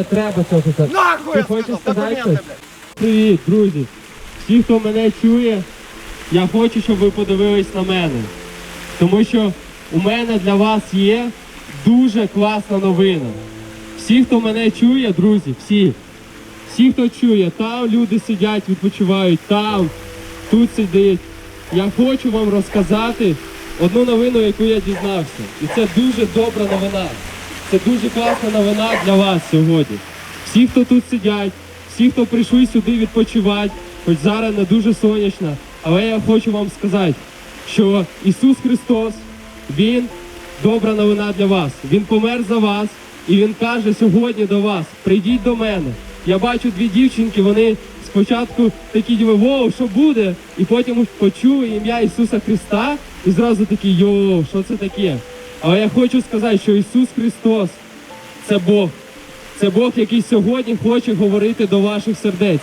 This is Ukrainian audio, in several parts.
Не треба цього казати. Нахуй Ти я хочеш сказав, сказати документи, щось? блядь. Привіт, друзі! Всі, хто мене чує, я хочу, щоб ви подивились на мене. Тому що у мене для вас є дуже класна новина. Всі, хто мене чує, друзі, всі, всі, хто чує, там люди сидять, відпочивають, там, тут сидять. Я хочу вам розказати одну новину, яку я дізнався. І це дуже добра новина. Це дуже класна новина для вас сьогодні. Всі, хто тут сидять, всі, хто прийшли сюди відпочивати, хоч зараз не дуже сонячно, але я хочу вам сказати, що Ісус Христос, Він добра новина для вас. Він помер за вас, і Він каже сьогодні до вас: прийдіть до мене. Я бачу дві дівчинки, вони спочатку такі діви, що буде? І потім почули ім'я Ісуса Христа, і зразу такі, йоу, що це таке? Але я хочу сказати, що Ісус Христос це Бог. Це Бог, який сьогодні хоче говорити до ваших сердець,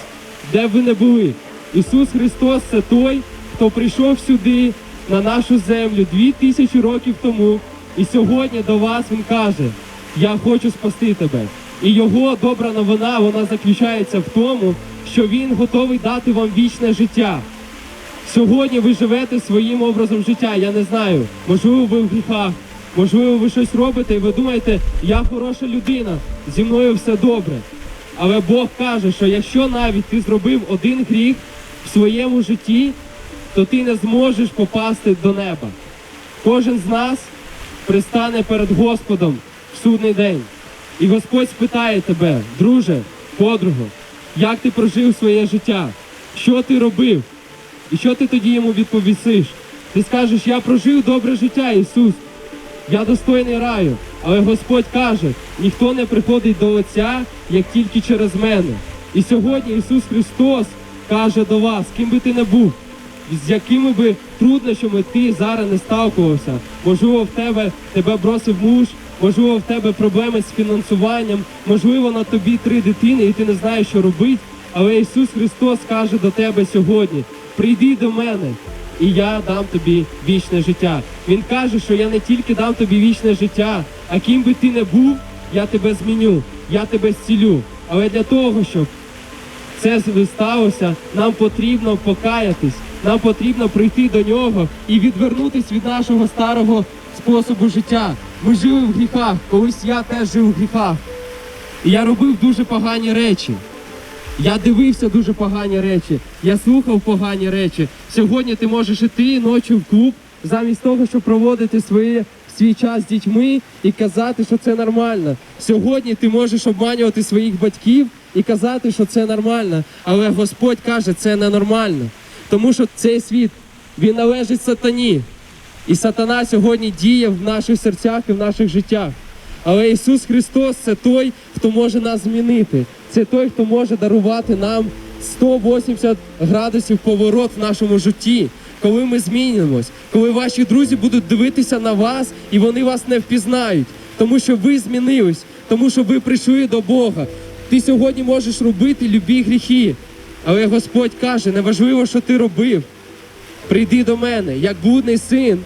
де б ви не були. Ісус Христос це той, хто прийшов сюди на нашу землю дві тисячі років тому. І сьогодні до вас Він каже: Я хочу спасти тебе. І його добра новина вона заключається в тому, що Він готовий дати вам вічне життя. Сьогодні ви живете своїм образом життя. Я не знаю. Можливо, ви в гріхах, можливо, ви щось робите, і ви думаєте, я хороша людина, зі мною все добре. Але Бог каже, що якщо навіть ти зробив один гріх в своєму житті, то ти не зможеш попасти до неба. Кожен з нас пристане перед Господом в судний день. І Господь спитає тебе, друже, подругу, як ти прожив своє життя, що ти робив, і що ти тоді йому відповісиш? Ти скажеш, я прожив добре життя, Ісус, я достойний раю. Але Господь каже, ніхто не приходить до Отця, як тільки через мене. І сьогодні Ісус Христос каже до вас, ким би ти не був, з якими би труднощами ти зараз не сталкувався. Можливо, в тебе тебе бросив муж, можливо, в тебе проблеми з фінансуванням, можливо, на тобі три дитини, і ти не знаєш, що робити. Але Ісус Христос каже до тебе сьогодні: прийди до мене, і я дам тобі вічне життя. Він каже, що я не тільки дам тобі вічне життя, а ким би ти не був, я тебе зміню, я тебе зцілю. Але для того, щоб це сталося, нам потрібно покаятись, нам потрібно прийти до нього і відвернутись від нашого старого способу життя. Ми жили в гріхах, колись я теж жив в гріхах. І я робив дуже погані речі. Я дивився дуже погані речі, я слухав погані речі. Сьогодні ти можеш іти ночі в клуб, замість того, щоб проводити своє, свій час з дітьми і казати, що це нормально. Сьогодні ти можеш обманювати своїх батьків і казати, що це нормально. Але Господь каже, це ненормально. Тому що цей світ він належить сатані. І сатана сьогодні діє в наших серцях і в наших життях. Але Ісус Христос це той, хто може нас змінити. Це той, хто може дарувати нам 180 градусів поворот в нашому житті, коли ми змінимось, коли ваші друзі будуть дивитися на вас і вони вас не впізнають, тому що ви змінились, тому що ви прийшли до Бога. Ти сьогодні можеш робити любі гріхи, але Господь каже, неважливо, що ти робив. Прийди до мене, як блудний син,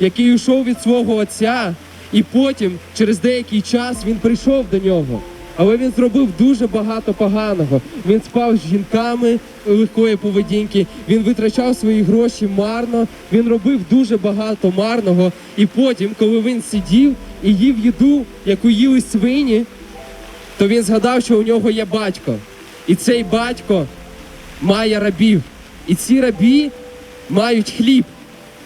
який йшов від свого отця, і потім, через деякий час, він прийшов до нього. Але він зробив дуже багато поганого. Він спав з жінками легкої поведінки, він витрачав свої гроші марно, він робив дуже багато марного. І потім, коли він сидів і їв їду, яку їли свині, то він згадав, що у нього є батько. І цей батько має рабів. І ці рабі мають хліб.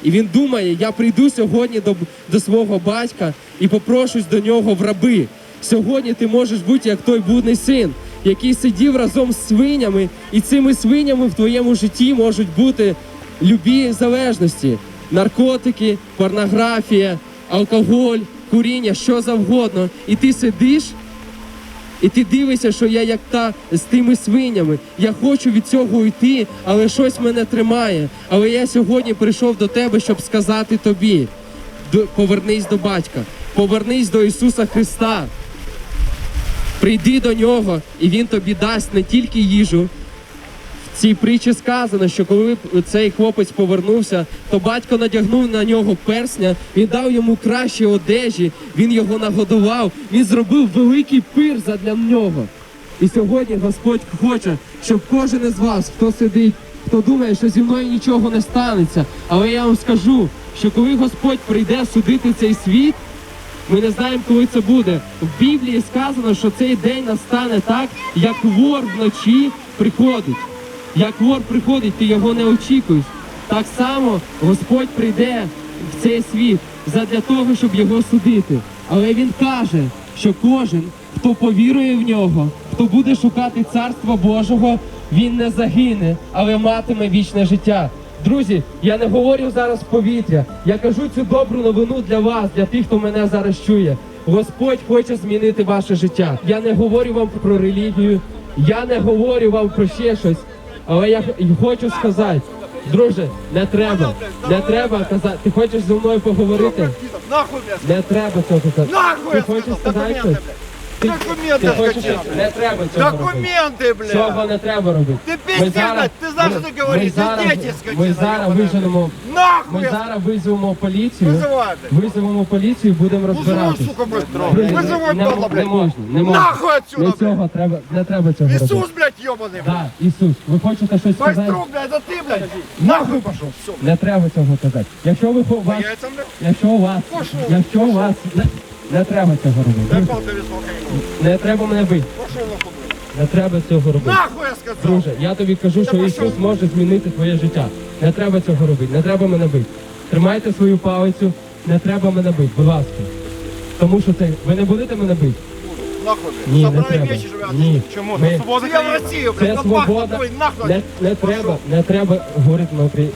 І він думає, я прийду сьогодні до, до свого батька і попрошусь до нього в раби. Сьогодні ти можеш бути як той блудний син, який сидів разом з свинями, і цими свинями в твоєму житті можуть бути любі залежності: наркотики, порнографія, алкоголь, куріння, що завгодно. І ти сидиш і ти дивишся, що я як та з тими свинями. Я хочу від цього йти, але щось мене тримає. Але я сьогодні прийшов до тебе, щоб сказати тобі: повернись до батька, повернись до Ісуса Христа. Прийди до нього, і Він тобі дасть не тільки їжу в цій притчі сказано, що коли цей хлопець повернувся, то батько надягнув на нього персня, він дав йому кращі одежі, він його нагодував, він зробив великий пир задля нього. І сьогодні Господь хоче, щоб кожен із вас, хто сидить, хто думає, що зі мною нічого не станеться. Але я вам скажу, що коли Господь прийде судити цей світ, ми не знаємо, коли це буде. В Біблії сказано, що цей день настане так, як вор вночі приходить. Як вор приходить, ти його не очікуєш. Так само Господь прийде в цей світ задля того, щоб його судити. Але він каже, що кожен, хто повірує в нього, хто буде шукати царства Божого, він не загине, але матиме вічне життя. Друзі, я не говорю зараз повітря. Я кажу цю добру новину для вас, для тих, хто мене зараз чує. Господь хоче змінити ваше життя. Я не говорю вам про релігію, я не говорю вам про ще щось. Але я хочу сказати, друже, не треба, не треба казати. Ти хочеш зі мною поговорити? Не треба цього казати. Ти хочеш сказати щось? блядь! Ти, Документы ти хочеш, скачал! не треба цього робити. Документы, Цього блядь! не треба робити. Ти Ми пиздец, зараз- блядь, ти знаєш, ми- що ти говориш? Ми Ти зараз, діти, скотина, ми зараз йобана. виженемо, Нахуй! ми я зараз визвемо поліцію, Вызывай, блядь! визовемо поліцію і будемо Вызывай, розбиратись. сука, блядь! Друзі, Вызывай, не, падла, не блядь! можна, не можна. Нахуй Не отсюда, блядь! цього треба, не треба цього робити. Иисус, блядь, ебаный, блядь! Так, Ісус, ви хочете щось сказати? Майструк, блядь, это ты, блядь! Нахуй пошел! Все, Не треба цього казати. Якщо ви хо- вас, яйцам, блядь! якщо у вас, Пошов, якщо у вас, не, треба цього робити. Не треба мене бити. Не треба цього робити. Нахуй, я сказал! Друже, я тобі кажу, що Ісус може змінити твоє життя. Не треба цього робити, не треба мене бити. Тримайте свою палицю, не треба мене бити, будь ласка. Тому що це ви не будете мене бити. Нахуй, Ні, не треба. Ні. Чему? Ми- Свобода Це свобода. Не, не треба, не треба говорити на Україні.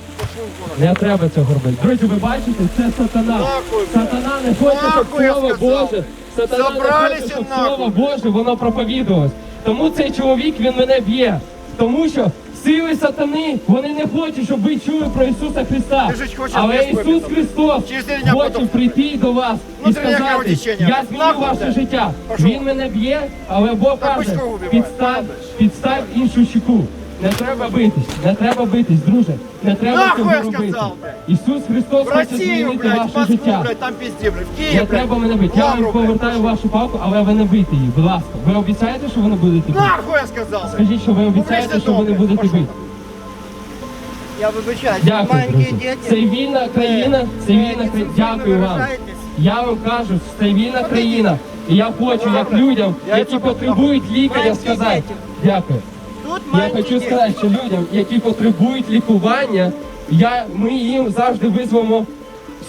Не треба цього робити. Друзі, ви бачите, це сатана. Нахуй, Сатана не хоче, щоб Нахуй, я слово сказав. Боже. Сатана не хоче, щоб нахуй. слово Боже, воно проповідувалось. Тому цей чоловік він мене б'є. Тому що сили сатани, вони не хочуть, щоб ви чули про Ісуса Христа. Ти ж хочеш Але мені Ісус. Христос Через хоче потім. прийти до вас і Внутрішнє сказати, кровотечення. я зміню Нахуй, ваше блядь. життя. Пошов. Він мене б'є, але Бог каже, вбиває. підстав, підстав іншу щеку. Не треба битись, не треба битись, друже. Не треба Нахуй цього я робити. сказав, блядь. Ісус Христос В хоче Россию, змінити блядь, в ваше Москву, життя. блядь, там пизде, блядь, в Киев, Не блядь. треба мене бити. Я вам Лавру, блядь. повертаю вашу палку, але ви не бийте її, будь ласка. Ви обіцяєте, що ви не будете бити? Нахуй я сказал, блядь. Скажіть, що ви обіцяєте, що ви не будете бити. Я вибачаюсь, Дякую, маленькі друзі. діти. Це вільна країна, це вільна країна. Дякую вам. Я вам кажу, це вільна країна. І я хочу, як людям, які потребують лікаря, сказати. Дякую. Я хочу сказати, що людям, які потребують лікування, я, ми їм завжди визвемо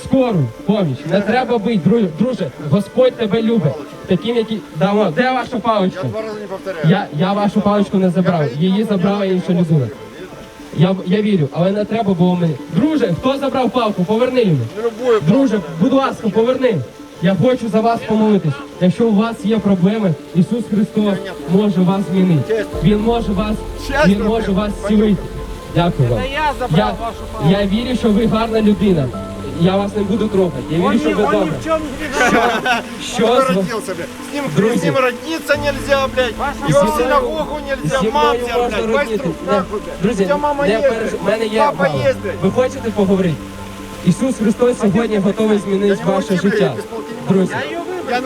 скору поміч. Не треба бити, друже, друже, Господь тебе любить. Таким, які. Дамо, де ваша Я паличка? два раза не повторяю. Я, я вашу паличку не забрав, її забрала інша людина. Я, я вірю, але не треба було мені. Друже, хто забрав палку? Поверни йому. Друже, будь ласка, поверни. Я хочу за вас помолитись. Якщо у вас є проблеми, Ісус Христос може вас змінити. Він може вас, Він може вас зцілити. Дякую вам. Я Я, вашу палку. я вірю, що ви гарна людина. Я вас не буду трогати. Я вірю, що ви добре. Що Он родился, блядь. С ним, Друзья. с ним родиться нельзя, блядь. Его в синагогу нельзя, Зі мною тебя, можна блядь. Не, нахуй, блядь. Друзі, У тебя мама не есть, переж... блядь. мене є Папа есть, блядь. Ви хочете поговорити? Ісус Христос сьогодні готовий змінити ваше життя. Друзі,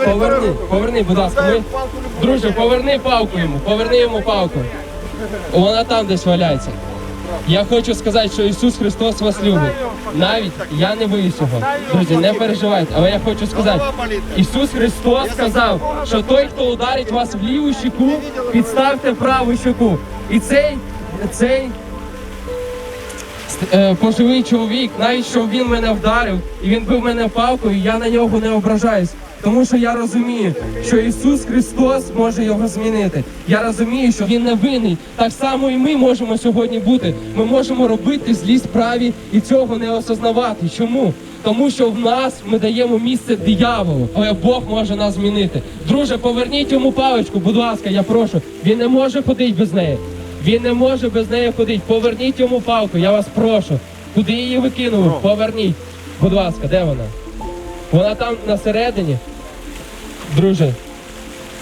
поверни, поверни, будь ласка. Ми... Друже, поверни палку йому, поверни йому палку. Вона там десь валяється. Я хочу сказати, що Ісус Христос вас любить. Навіть я не боюсь його. Друзі, не переживайте, але я хочу сказати, Ісус Христос сказав, що той, хто ударить вас в ліву щеку, підставте праву щеку. І цей, цей е, пожилий чоловік, навіть що він мене вдарив, і він бив мене палкою, я на нього не ображаюсь. Тому що я розумію, що Ісус Христос може його змінити. Я розумію, що Він не винний. Так само і ми можемо сьогодні бути. Ми можемо робити злі справі і цього не осознавати. Чому? Тому що в нас ми даємо місце дияволу, але Бог може нас змінити. Друже, поверніть йому паличку, будь ласка, я прошу. Він не може ходити без неї. Він не може без неї ходити. Поверніть йому палку, я вас прошу. Куди її викинули? Поверніть. Будь ласка, де вона? Вона там на середині. Друже,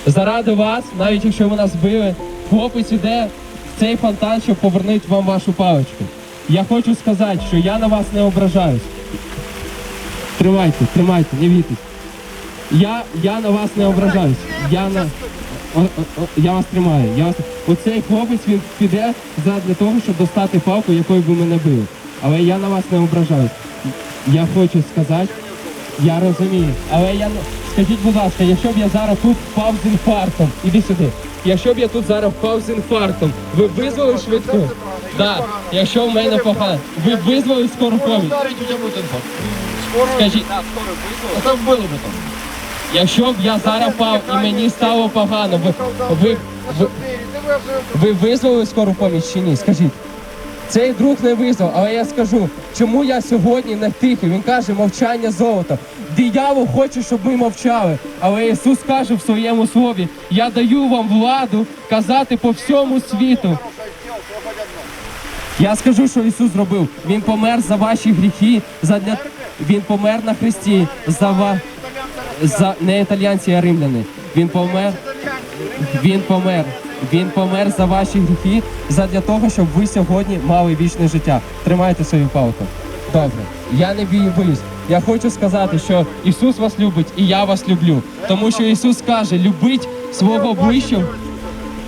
заради вас, навіть якщо ви нас збили, хлопець іде цей фонтан, щоб повернути вам вашу паличку. Я хочу сказати, що я на вас не ображаюсь. Тримайте, тримайте, не війтесь. Я, я на вас не ображаюсь. Я на. О, о, я вас тримаю. Я вас... Оцей хлопець він піде для того, щоб достати палку, якою ви мене били. Але я на вас не ображаюсь. Я хочу сказати, я розумію. Але я скажіть, будь ласка, якщо б я зараз тут впав з інфарктом, іди сюди. Якщо б я тут зараз впав з інфарктом, ви б визвали швидку? Так. Якщо в мене погано, ви б визвали скору поміч. Скажіть, А так было бы там. Якщо б я зараз впав і мені стало погано, ви, ви, ви, ви визвали скору поміч чи ні? Скажіть. Цей друг не визвав, але я скажу, чому я сьогодні не тихий. Він каже, мовчання золото. Диявол хоче, щоб ми мовчали. Але Ісус каже в своєму слові: я даю вам владу казати по всьому світу. Я скажу, що Ісус зробив. Він помер за ваші гріхи, задля... Він помер на Христі за ва... за не італіянці, а римляни. Він помер. Він помер. Він помер за ваші гріхи, задля того, щоб ви сьогодні мали вічне життя. Тримайте свою палку. Добре, я не боюсь. Я хочу сказати, що Ісус вас любить і я вас люблю. Тому що Ісус каже, любить свого ближчого.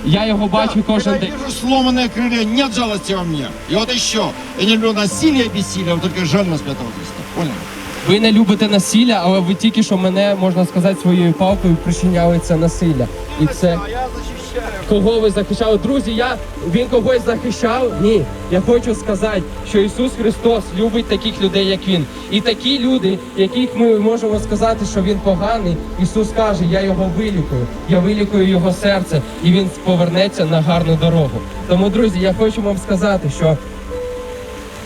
Я його бачу кожен Когда день. вижу сломанные крылья, нет жалости во мне. И вот еще. Я не люблю насилие и бессилие, вот только жаль Святого Христа. Понял? Ви не любите насилля, але ви тільки що мене, можна сказати, своєю палкою причиняли це насилля. І це кого ви захищали? Друзі, я він когось захищав? Ні. Я хочу сказати, що Ісус Христос любить таких людей, як Він. І такі люди, яких ми можемо сказати, що він поганий, Ісус каже, я його вилікую, я вилікую його серце, і він повернеться на гарну дорогу. Тому, друзі, я хочу вам сказати, що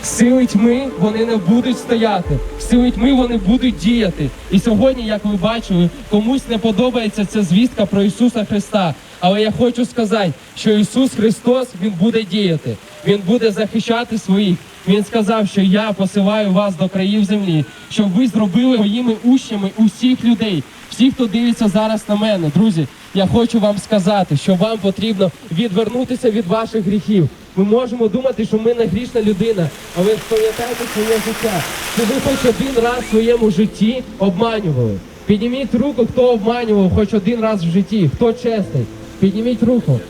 Сили тьми вони не будуть стояти, сили тьми вони будуть діяти. І сьогодні, як ви бачили, комусь не подобається ця звістка про Ісуса Христа. Але я хочу сказати, що Ісус Христос Він буде діяти, Він буде захищати своїх. Він сказав, що я посилаю вас до країв землі, щоб ви зробили моїми учнями усіх людей, всіх, хто дивиться зараз на мене. Друзі, я хочу вам сказати, що вам потрібно відвернутися від ваших гріхів. Ми можемо думати, що ми не грішна людина, але пам'ятайте своє життя. Чи ви хоч один раз в своєму житті обманювали? Підніміть руку, хто обманював хоч один раз в житті, хто чесний. Підніміть руку.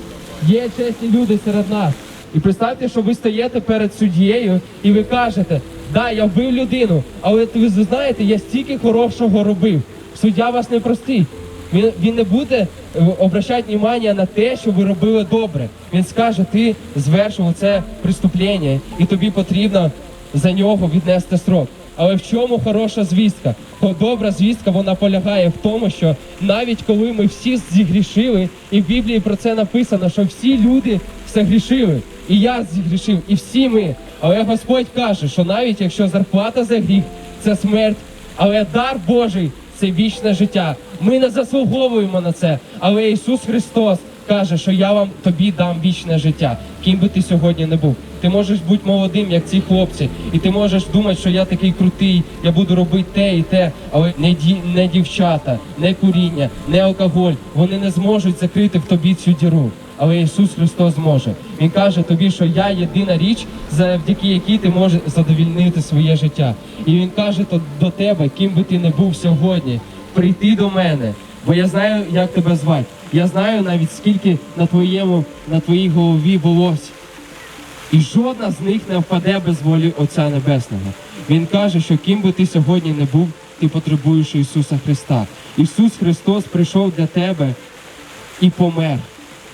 Є чесні люди серед нас. І представте, що ви стаєте перед суддєю і ви кажете, да, я вбив людину, але ви знаєте, я стільки хорошого робив. Суддя вас не простить. Він, він не буде е, обращати увагу на те, що ви робили добре. Він скаже, ти звершив це преступлення, і тобі потрібно за нього віднести срок. Але в чому хороша звістка? Добра звістка вона полягає в тому, що навіть коли ми всі зігрішили, і в Біблії про це написано, що всі люди згрішили, і я зігрішив, і всі ми. Але Господь каже, що навіть якщо зарплата за гріх це смерть, але дар Божий це вічне життя. Ми не заслуговуємо на це, але Ісус Христос каже, що я вам тобі дам вічне життя, ким би ти сьогодні не був. Ти можеш бути молодим, як ці хлопці, і ти можеш думати, що я такий крутий, я буду робити те і те, але не, ді, не дівчата, не куріння, не алкоголь. Вони не зможуть закрити в тобі цю діру. Але Ісус Христос зможе. Він каже тобі, що я єдина річ, завдяки якій ти можеш задовільнити своє життя. І він каже до тебе, ким би ти не був сьогодні, прийти до мене. Бо я знаю, як тебе звати. Я знаю навіть скільки на твоєму, на твоїй голові волосся. І жодна з них не впаде без волі Отця Небесного. Він каже, що ким би ти сьогодні не був, ти потребуєш Ісуса Христа. Ісус Христос прийшов для тебе і помер.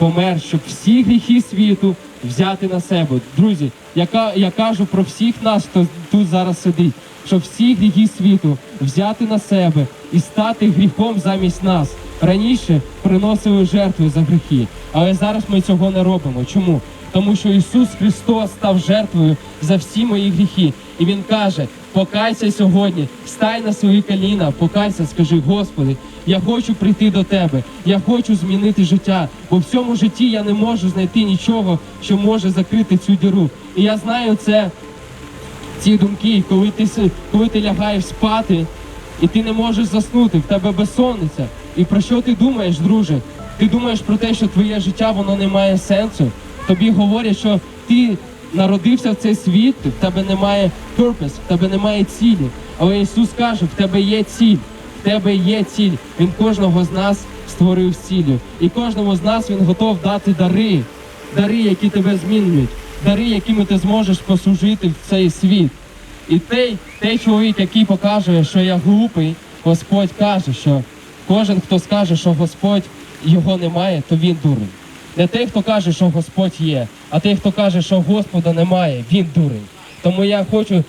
Помер, щоб всі гріхи світу взяти на себе. Друзі, я, я кажу про всіх нас, хто тут зараз сидить, щоб всі гріхи світу взяти на себе і стати гріхом замість нас. Раніше приносили жертви за гріхи, але зараз ми цього не робимо. Чому? Тому що Ісус Христос став жертвою за всі мої гріхи. І Він каже: покайся сьогодні, стай на свої коліна, покайся, скажи, Господи, я хочу прийти до Тебе, я хочу змінити життя, бо в цьому житті я не можу знайти нічого, що може закрити цю діру. І я знаю це, ці думки, коли ти, коли ти лягаєш спати, і ти не можеш заснути, в тебе безсонниця. І про що ти думаєш, друже? Ти думаєш про те, що твоє життя воно не має сенсу. тобі говорять, що ти народився в цей світ, в тебе немає purpose, в тебе немає цілі. Але Ісус каже, в тебе є ціль, в тебе є ціль. Він кожного з нас створив з ціллю. І кожному з нас він готов дати дари, дари, які тебе змінюють, дари, якими ти зможеш послужити в цей світ. І той, той чоловік, який покаже, що я глупий, Господь каже, що кожен, хто скаже, що Господь його немає, то він дурень. Не той, хто каже, що Господь є, а той, хто каже, що Господа немає, він дурень. Тому я хочу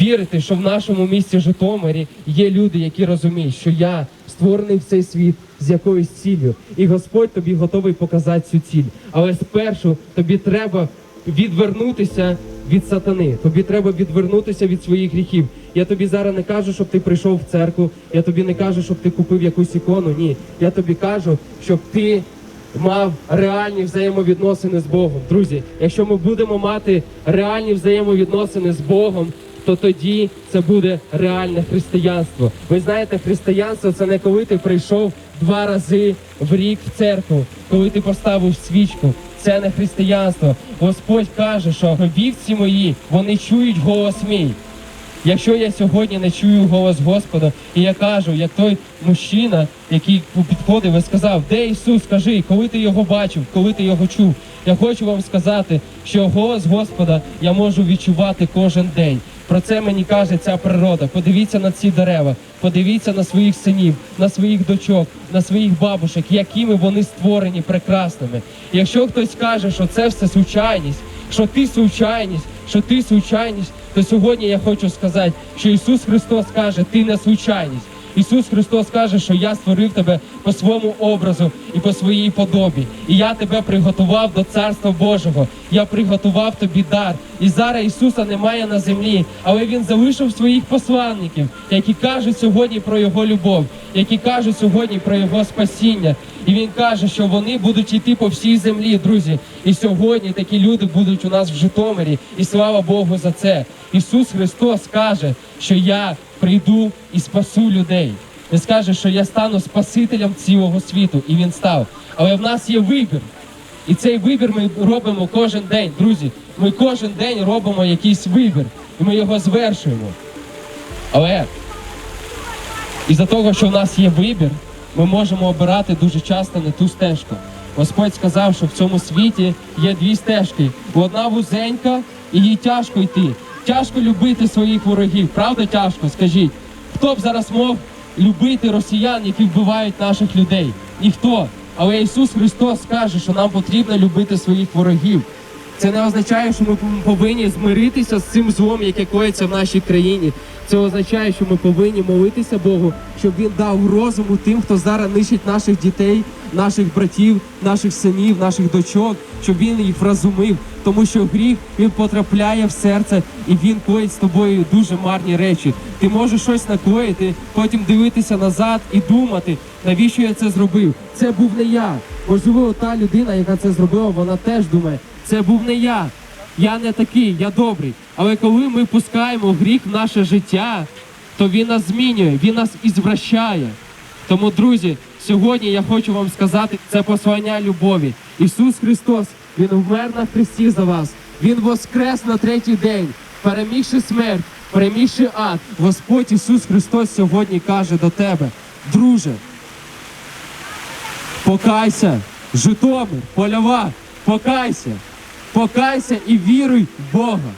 вірити, що в нашому місті Житомирі є люди, які розуміють, що я створений в цей світ з якоюсь ціллю, і Господь тобі готовий показати цю ціль. Але спершу тобі треба відвернутися від сатани. Тобі треба відвернутися від своїх гріхів. Я тобі зараз не кажу, щоб ти прийшов в церкву. Я тобі не кажу, щоб ти купив якусь ікону. Ні, я тобі кажу, щоб ти мав реальні взаємовідносини з Богом. Друзі, якщо ми будемо мати реальні взаємовідносини з Богом, то тоді це буде реальне християнство. Ви знаєте, християнство це не коли ти прийшов два рази в рік в церкву, коли ти поставив свічку. Це не християнство. Господь каже, що вівці мої вони чують голос мій. Якщо я сьогодні не чую голос Господа, і я кажу, як той мужчина, який підходив і сказав, де Ісус, скажи, коли ти його бачив, коли ти його чув. Я хочу вам сказати, що голос Господа я можу відчувати кожен день. Про це мені каже ця природа. Подивіться на ці дерева, подивіться на своїх синів, на своїх дочок, на своїх бабушек, якими вони створені прекрасними. Якщо хтось каже, що це все случайність, що ти случайність, що ти случайність, то сьогодні я хочу сказати, що Ісус Христос каже, ти не случайність. Ісус Христос каже, що я створив тебе по своєму образу і по своїй подобі. І я тебе приготував до Царства Божого. Я приготував тобі дар. І зараз Ісуса немає на землі, але Він залишив своїх посланників, які кажуть сьогодні про Його любов, які кажуть сьогодні про Його спасіння. І Він каже, що вони будуть йти по всій землі, друзі. І сьогодні такі люди будуть у нас в Житомирі. І слава Богу за це. Ісус Христос каже, що я прийду і спасу людей. Він скаже, що я стану спасителем цілого світу, і він став. Але в нас є вибір. І цей вибір ми робимо кожен день, друзі. Ми кожен день робимо якийсь вибір, і ми його звершуємо. Але із-за того, що в нас є вибір, ми можемо обирати дуже часто не ту стежку. Господь сказав, що в цьому світі є дві стежки: одна вузенька, і їй тяжко йти. Тяжко любити своїх ворогів. Правда, тяжко? Скажіть, хто б зараз мог любити росіян, які вбивають наших людей? Ніхто. Але Ісус Христос каже, що нам потрібно любити своїх ворогів. Це не означає, що ми повинні змиритися з цим злом, яке коїться в нашій країні. Це означає, що ми повинні молитися Богу, щоб він дав розуму тим, хто зараз нищить наших дітей, наших братів, наших синів, наших дочок, щоб він їх вразумив. Тому що гріх він потрапляє в серце і він коїть з тобою дуже марні речі. Ти можеш щось накоїти, потім дивитися назад і думати, навіщо я це зробив. Це був не я. Можливо, та людина, яка це зробила, вона теж думає, це був не я. Я не такий, я добрий. Але коли ми пускаємо гріх в наше життя, то він нас змінює, він нас ізвращає. Тому, друзі, сьогодні я хочу вам сказати це послання любові. Ісус Христос, Він вмер на хресті за вас. Він воскрес на третій день, перемігши смерть, перемігши ад. Господь Ісус Христос сьогодні каже до тебе, друже, покайся, Житомир, польова, покайся, покайся і віруй в Бога.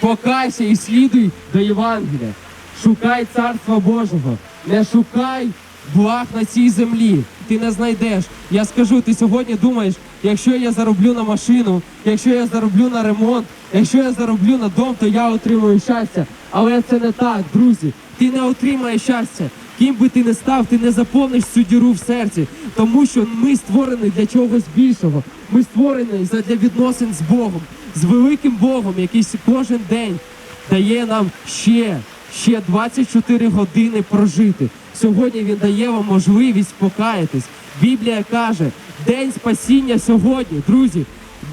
Покайся і слідуй до Євангелія. Шукай Царства Божого, не шукай благ на цій землі. Ти не знайдеш. Я скажу, ти сьогодні думаєш, якщо я зароблю на машину, якщо я зароблю на ремонт, якщо я зароблю на дом, то я отримую щастя. Але це не так, друзі. Ти не отримаєш щастя. Ким би ти не став, ти не заповниш цю діру в серці, тому що ми створені для чогось більшого. Ми створені для відносин з Богом, з великим Богом, який кожен день дає нам ще, ще 24 години прожити. Сьогодні він дає вам можливість покаятись. Біблія каже, день спасіння сьогодні, друзі.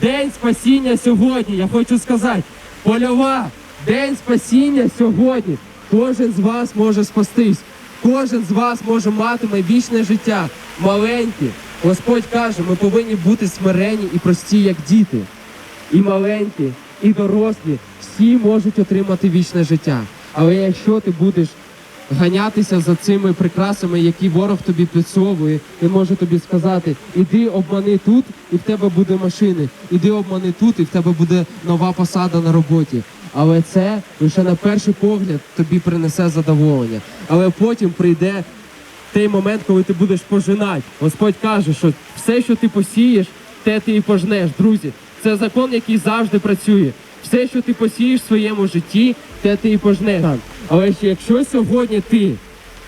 День спасіння сьогодні. Я хочу сказати, польова, день спасіння сьогодні. Кожен з вас може спастись. Кожен з вас може матиме вічне життя, маленьке. Господь каже, ми повинні бути смирені і прості, як діти. і маленькі, і дорослі, всі можуть отримати вічне життя. Але якщо ти будеш ганятися за цими прикрасами, які ворог тобі підсовує, він може тобі сказати: іди обмани тут, і в тебе буде машини, іди обмани тут, і в тебе буде нова посада на роботі. Але це лише на перший погляд тобі принесе задоволення. Але потім прийде той момент, коли ти будеш пожинати. Господь каже, що все, що ти посієш, те ти і пожнеш. Друзі, це закон, який завжди працює. Все, що ти посієш в своєму житті, те ти і пожнеш. Але якщо сьогодні ти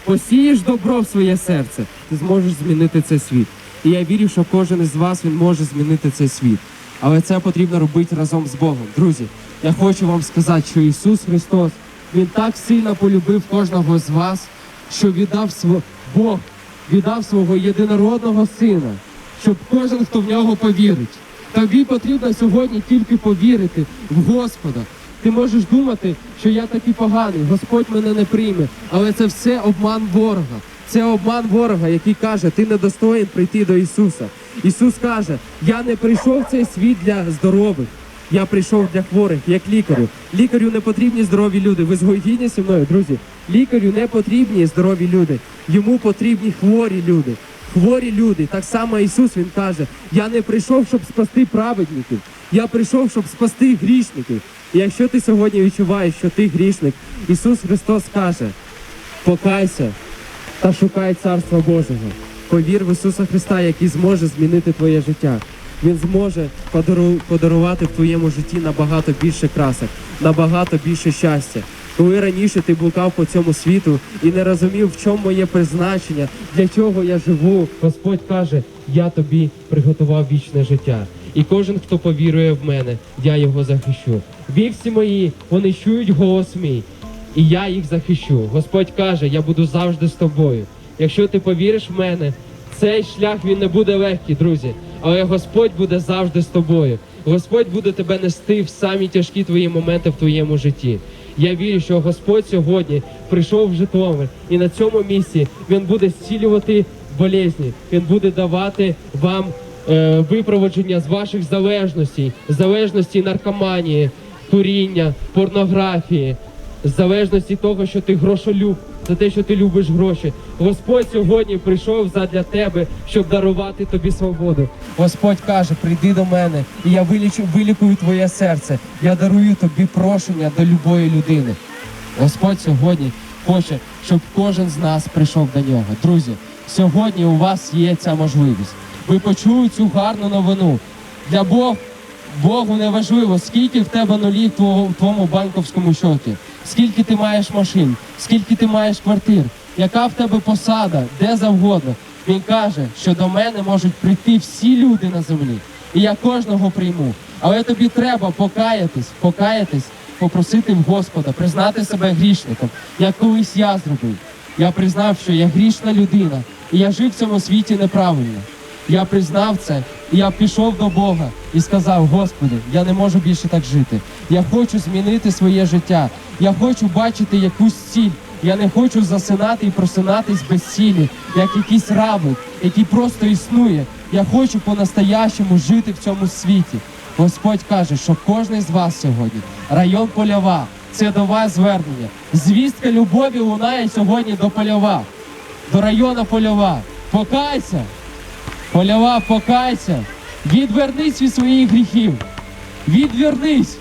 посієш добро в своє серце, ти зможеш змінити цей світ. І я вірю, що кожен із вас він може змінити цей світ. Але це потрібно робити разом з Богом. Друзі, я хочу вам сказати, що Ісус Христос Він так сильно полюбив кожного з вас, що віддав сво... Бог віддав свого єдинородного сина, щоб кожен, хто в нього повірить. Тобі потрібно сьогодні тільки повірити в Господа. Ти можеш думати, що я такий поганий, Господь мене не прийме, але це все обман ворога. Це обман ворога, який каже, ти недостоїн прийти до Ісуса. Ісус каже, я не прийшов в цей світ для здорових. Я прийшов для хворих, як лікарю. Лікарю не потрібні здорові люди. Ви згодні зі мною, друзі. Лікарю не потрібні здорові люди. Йому потрібні хворі люди. Хворі люди. Так само Ісус Він каже: Я не прийшов, щоб спасти праведників. Я прийшов, щоб спасти грішників. І якщо ти сьогодні відчуваєш, що ти грішник, Ісус Христос каже: покайся та шукай Царства Божого. Повір в Ісуса Христа, який зможе змінити твоє життя. Він зможе подару- подарувати в твоєму житті набагато більше красок, набагато більше щастя. Коли раніше ти блукав по цьому світу і не розумів, в чому моє призначення, для чого я живу, Господь каже: я тобі приготував вічне життя. І кожен, хто повірує в мене, я його захищу. Вівці мої, вони чують голос мій, і я їх захищу. Господь каже, я буду завжди з тобою. Якщо ти повіриш в мене, цей шлях він не буде легкий, друзі. Але Господь буде завжди з тобою. Господь буде тебе нести в самі тяжкі твої моменти в твоєму житті. Я вірю, що Господь сьогодні прийшов в Житомир, і на цьому місці Він буде зцілювати болезні. Він буде давати вам е, випроводження з ваших залежностей, залежності наркоманії, куріння, порнографії, залежності того, що ти грошолюб, за те, що ти любиш гроші. Господь сьогодні прийшов задля тебе, щоб дарувати тобі свободу. Господь каже: прийди до мене, і я вилічу, вилікую твоє серце. Я дарую тобі прошення до любої людини. Господь сьогодні хоче, щоб кожен з нас прийшов до нього. Друзі, сьогодні у вас є ця можливість. Ви почули цю гарну новину. Для Бог Богу не важливо, скільки в тебе нулів в твоєму банковському счеті, скільки ти маєш машин, скільки ти маєш квартир, яка в тебе посада, де завгодно. Він каже, що до мене можуть прийти всі люди на землі, і я кожного прийму. Але тобі треба покаятись, покаятись, попросити в Господа, признати себе грішником, як колись я зробив. Я признав, що я грішна людина, і я жив в цьому світі неправильно. Я признав це, і я пішов до Бога і сказав: Господи, я не можу більше так жити. Я хочу змінити своє життя. Я хочу бачити якусь ціль. Я не хочу засинати і просинатись без цілі, як якийсь равлик, який просто існує. Я хочу по-настоящему жити в цьому світі. Господь каже, що кожен з вас сьогодні, район Польова, це до вас звернення. Звістка любові лунає сьогодні до Польова, до району Польова. Покайся! Польова, покайся, відвернись від своїх гріхів, відвернись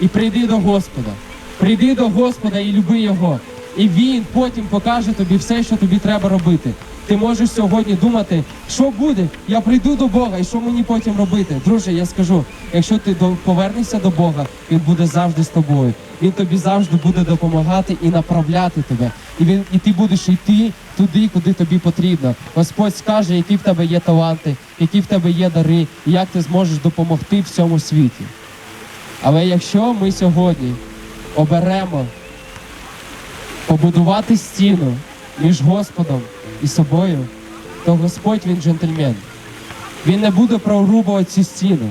і прийди до Господа. Прийди до Господа і люби Його. І Він потім покаже тобі все, що тобі треба робити. Ти можеш сьогодні думати, що буде, я прийду до Бога, і що мені потім робити. Друже, я скажу, якщо ти повернешся до Бога, Він буде завжди з тобою. Він тобі завжди буде допомагати і направляти тебе. І він, і ти будеш йти туди, куди тобі потрібно. Господь скаже, які в тебе є таланти, які в тебе є дари, і як ти зможеш допомогти в цьому світі. Але якщо ми сьогодні оберемо побудувати стіну між Господом і собою, то Господь він джентльмен. Він не буде прорубувати цю стіну.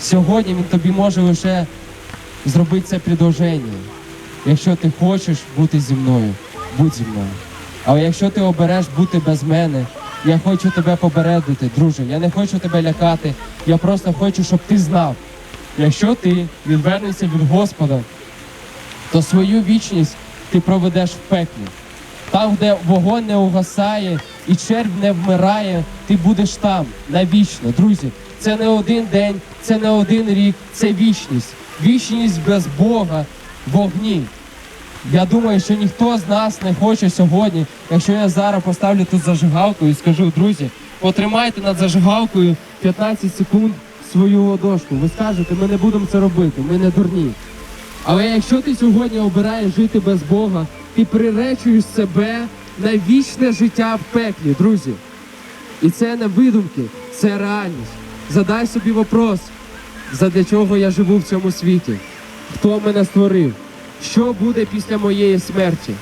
Сьогодні він тобі може лише зробити це предложення. Якщо ти хочеш бути зі мною, будь зі мною. Але якщо ти обереш бути без мене, я хочу тебе попередити, друже. Я не хочу тебе лякати. Я просто хочу, щоб ти знав, Якщо ти відвернешся від Господа, то свою вічність ти проведеш в пеклі. Там, де вогонь не угасає і червь не вмирає, ти будеш там навічно, друзі. Це не один день, це не один рік, це вічність. Вічність без Бога вогні. Я думаю, що ніхто з нас не хоче сьогодні, якщо я зараз поставлю тут зажигалку і скажу, друзі, потримайте над зажигалкою 15 секунд свою ладошку. Ви скажете, ми не будемо це робити, ми не дурні. Але якщо ти сьогодні обираєш жити без Бога, ти приречуєш себе на вічне життя в пеклі, друзі. І це не видумки, це реальність. Задай собі вопрос, задля чого я живу в цьому світі? Хто мене створив? Що буде після моєї смерті?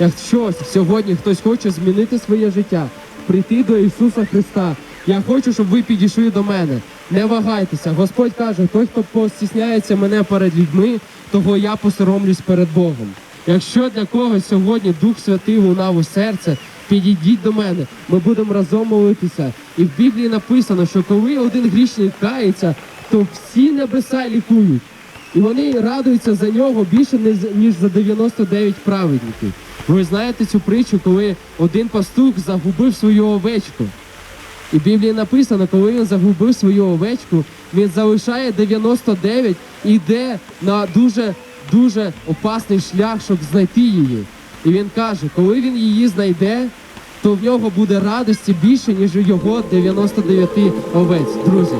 Якщо сьогодні хтось хоче змінити своє життя, прийти до Ісуса Христа, я хочу, щоб ви підійшли до мене. Не вагайтеся. Господь каже, той, хто постісняється мене перед людьми, того я посоромлюсь перед Богом. Якщо для когось сьогодні Дух Святий лунав у серце, підійдіть до мене, ми будемо разом молитися. І в Біблії написано, що коли один грішник кається, то всі небеса лікують. І вони радуються за нього більше, ніж за 99 праведників. Ви знаєте цю притчу, коли один пастух загубив свою овечку. І в Біблії написано, коли він загубив свою овечку, він залишає 99 і йде на дуже дуже опасний шлях, щоб знайти її. І він каже, коли він її знайде, то в нього буде радості більше, ніж у його 99 овець. Друзі,